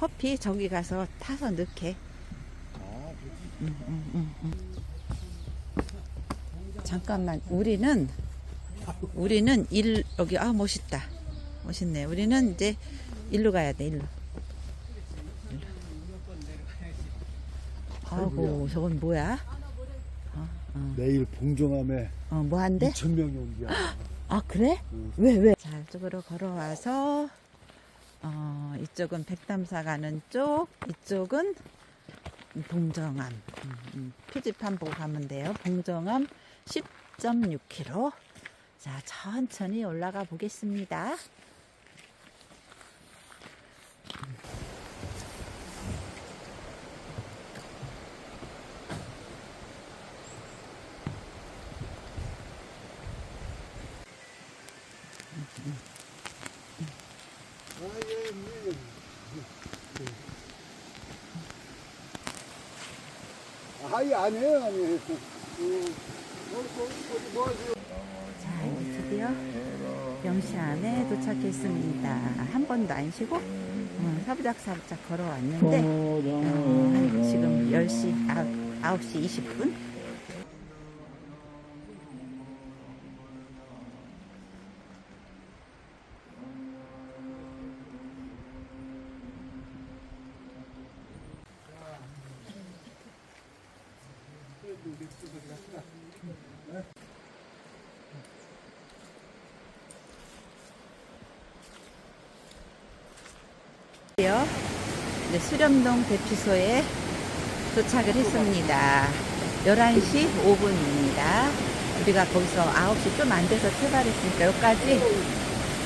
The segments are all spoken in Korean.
커피 저기 가서 타서 넣게. 잠깐만, 우리는 우리는 일 여기 아 멋있다, 멋있네. 우리는 이제 일로 가야 돼, 일로. 일로. 아이고, 저건 뭐야? 어, 어, 내일 봉정암에 어, 뭐 한대? 2천 명이 온대야. 아 그래? 응. 왜 왜? 자 이쪽으로 걸어와서 어 이쪽은 백담사 가는 쪽, 이쪽은 봉정암. 음, 음, 표지판 보고 가면 돼요. 봉정암 10.6km. 자 천천히 올라가 보겠습니다. 아예 아니에요, 아니에요. 음, 뭐, 뭐, 뭐? 자 이제 드디어 영시 안에 도착했습니다. 한 번도 안 쉬고 어, 사부작사부작 걸어왔는데 어, 한 지금 10시, 9, 9시 20분? 이제 수렴동 대피소에 도착을 했습니다. 11시 5분입니다. 우리가 거기서 9시 좀 안 돼서 출발했으니까 여기까지,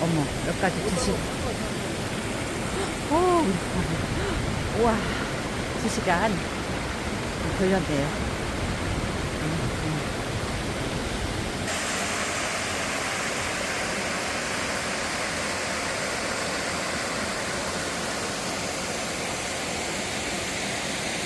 어머, 여기까지 2시. 오, 우와, 2시간 걸렸네요. 음, 음.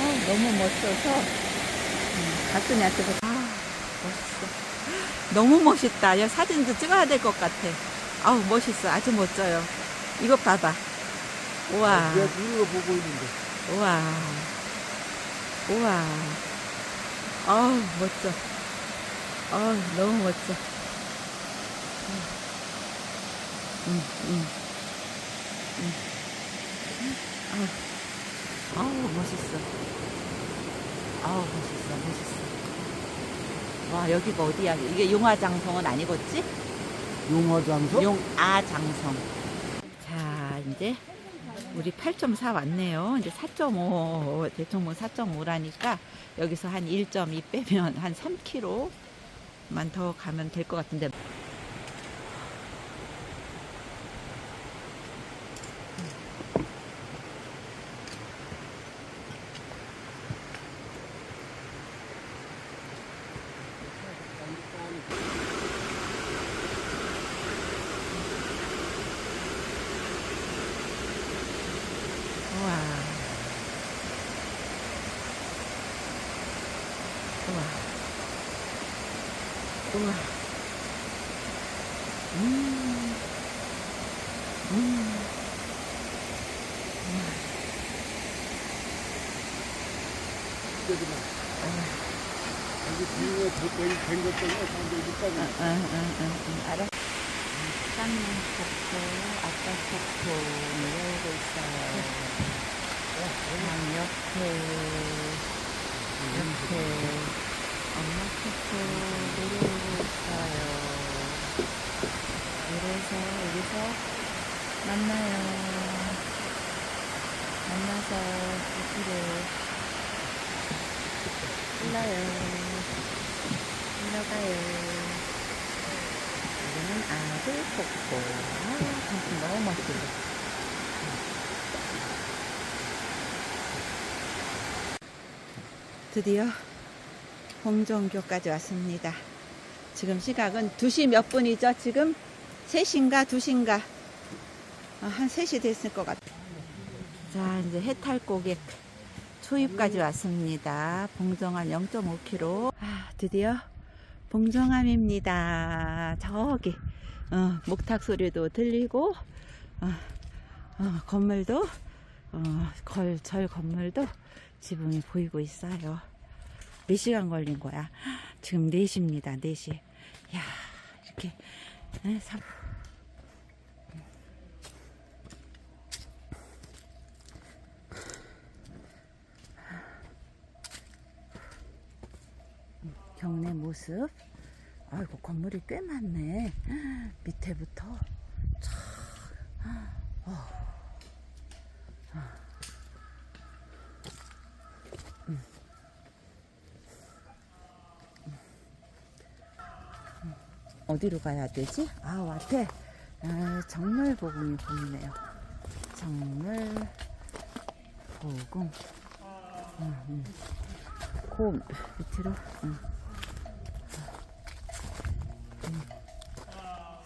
아, 너무 멋져서 음, 가슴이한테서 아 멋있어. 너무 멋있다. 야 사진도 찍어야 될 것 같아. 아우 멋있어. 아주 멋져요. 이것 봐봐. 우와. 내가 이거 보고 있는데. 우와. 우와. 아우 멋져. 아우 너무 멋져. 음, 음, 음. 아우, 아우 멋있어. 아우 멋있어 멋있어. 와 여기가 어디야? 이게 용화장성은 아니겠지? 용화장성? 용아장성. 자 이제 우리 8.4 왔네요. 이제 4.5 대충 뭐 4.5라니까 여기서 한 1.2 빼면 한 3km만 더 가면 될 것 같은데 여기다. 여기 뒤에 된것 때문에 사람들이 못 가고. 응, 응, 응, 응, 알아. 쌍용폭포, 아까폭포 내려오고 있어요. 강 옆에, 옆에 엄마 폭포 내려오고 있어요. 그래서 여기서 만나요. 만나서 이렇게 올라요. 올라가요. 이거는 아들 폭포. 아, 당신 너무 멋지다. 드디어 홍정교까지 왔습니다. 지금 시각은 2시 몇 분이죠? 지금 3시인가 2시인가? 아, 한 3시 됐을 것 같아. 자, 이제 해탈 고객 초입까지 왔습니다. 봉정암 0.5km. 아, 드디어 봉정암입니다. 저기 어, 목탁 소리도 들리고 어, 어, 건물도 어, 걸, 절 건물도 지붕이 보이고 있어요. 몇 시간 걸린 거야? 지금 4시입니다. 4시. 야 이렇게 3, 경내 모습. 아이고 건물이 꽤 많네. 밑에부터 어디로 가야 되지? 아, 앞에 아, 정멸보궁이 보이네요. 정멸보궁. 음, 음. 그 밑으로. 음. 음.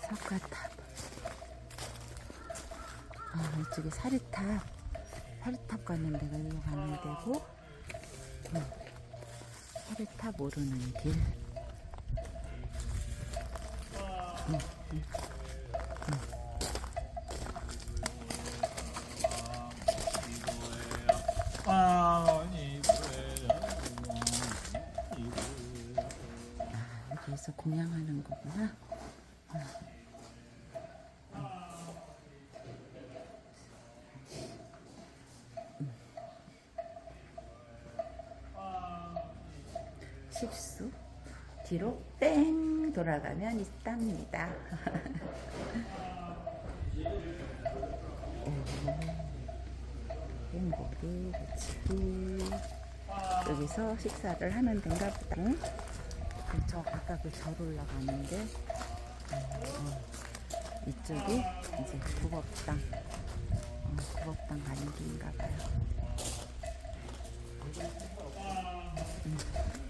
석가탑. 아, 이쪽에 사리탑. 사리탑 가는 데가 일로 가는 데고. 음. 사리탑 오르는 길. 여기서 공양하는 거구나. 식수 뒤로 땡 돌아가면 있답니다. 행복이 붙이기 여기서 식사를 하는 데인가 보다. 응? 그저 아까 그 절 올라가는데 어, 이쪽이 이제 구법당 어, 구법당 가는 길인가 봐요. 아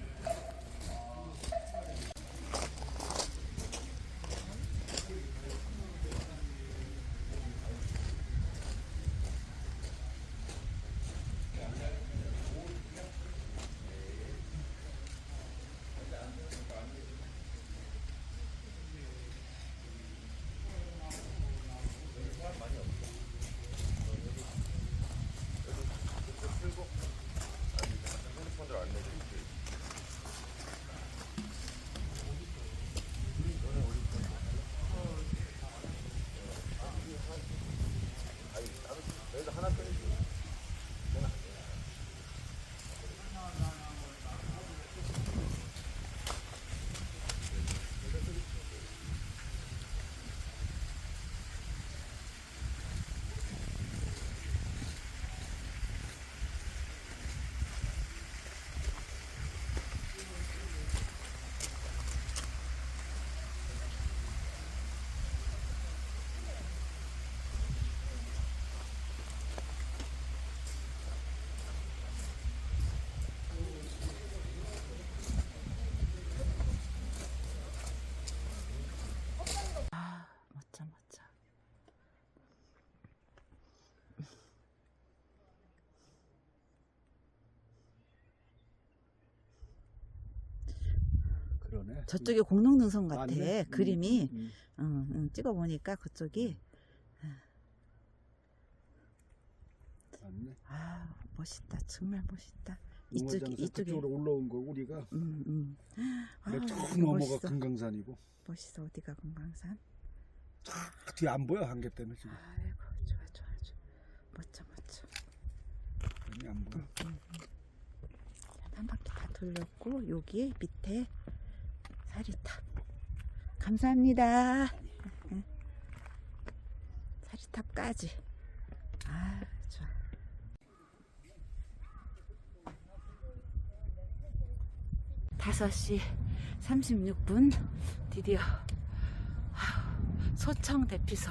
그러네. 저쪽이 공룡능선 같아 맞네. 음, 그림이. 음, 응, 응, 찍어 보니까 그쪽이 맞네. 아 멋있다 정말 멋있다. 이쪽이 이쪽이. 그쪽으로 올라온 거 우리가 음, 음. 아, 쭉 넘어가 멋있어. 금강산이고 멋있어 어디가 금강산? 뒤에 안 보여 한개 때문에 지금 아이고 좋아 좋아 좋아 멋져 멋져. 안 보여. 한 바퀴 다 돌렸고 여기 밑에 사리탑 감사합니다 응. 사리탑까지 아 좋아 다섯 시 36분 드디어 소청 대피소.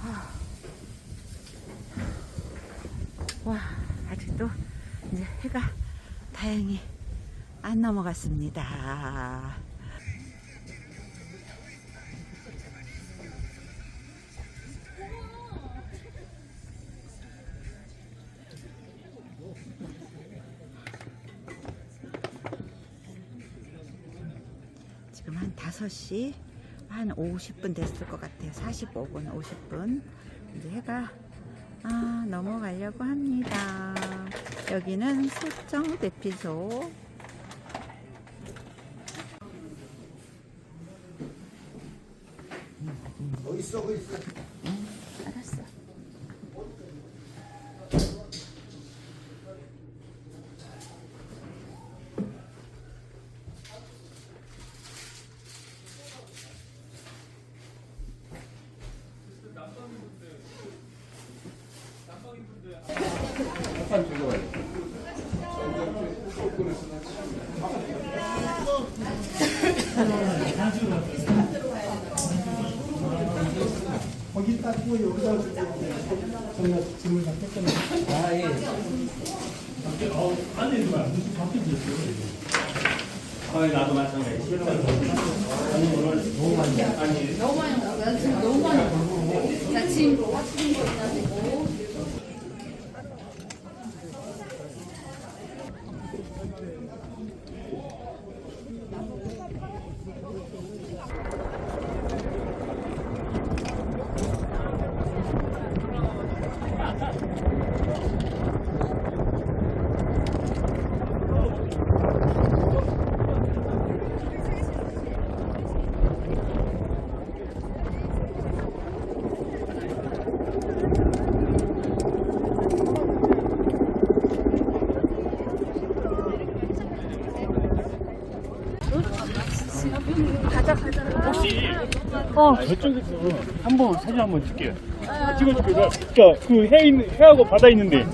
아. 와 아직도 이제 해가 다행히 안 넘어갔습니다. 지금 한 5시 한 50분 됐을 것 같아요. 45분, 50분. 이제 해가 아, 넘어가려고 합니다. 여기는 소정 대피소. 있어, 거기 있어. 알았어. 닦고 여기다 저희가 짐을 다 뺐잖아요. 아 예. 안에 누가 무슨 바뀌었어요? 아, 나도 마찬가지. 혹시 어 저쪽에서 한번 사진 한번 찍게요. 찍어줄게요. 나 그러니까 그 해 있는 해하고 바다 있는데.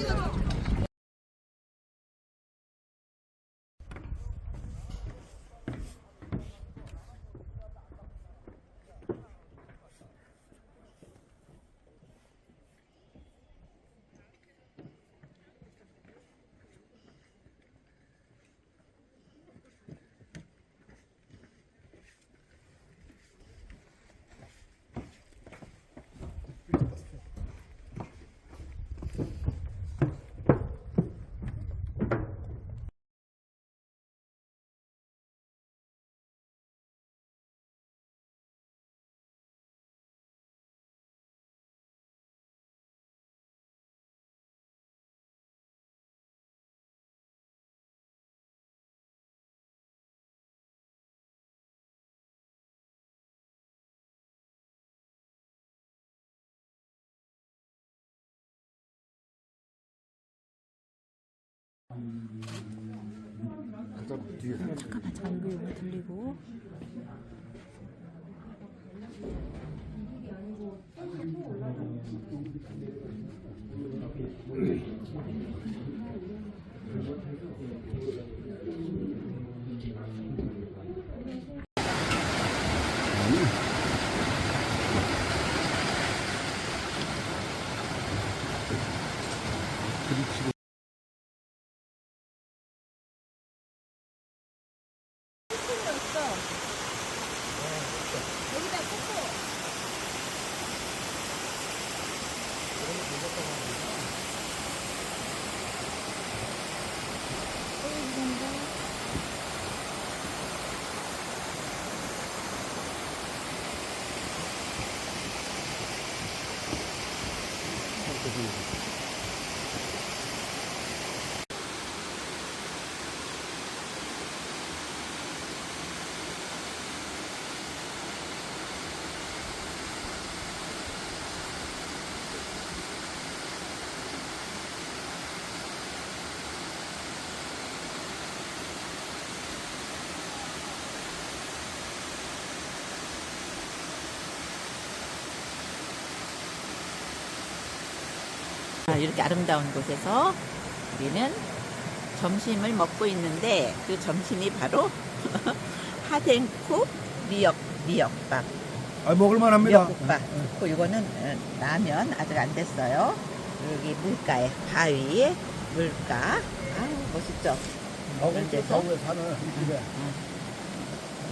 잠깐만 전구 들리고. 아, 이렇게 아름다운 곳에서 우리는 점심을 먹고 있는데 그 점심이 바로 하덴쿠 미역 미역밥 아, 먹을만합니다. 미역국밥 그리고 이거는 어, 라면 아직 안 됐어요 여기 물가에 바위에 물가 아우 멋있죠 가운데 데서? 가운데 사는 이 집에.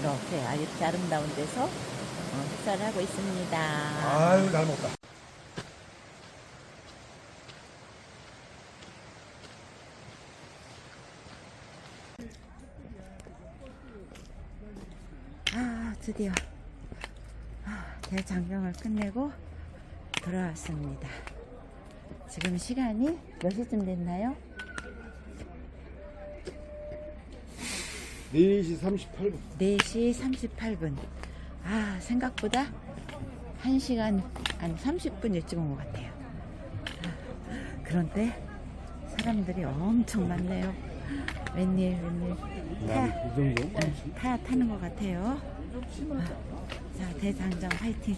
이렇게 아, 이렇게 아름다운 데서 어, 식사를 하고 있습니다 아유, 잘 먹다. 아 드디어 아, 대장경을 끝내고 돌아왔습니다. 지금 시간이 몇 시쯤 됐나요? 4시 38분. 4시 38분. 아, 생각보다 1시간, 한 30분 일찍 온 것 같아요. 아, 그런데 사람들이 엄청 많네요. 웬일, 웬일. 타, 이 정도? 네, 타, 타는 것 같아요. 아, 자, 대장정 화이팅.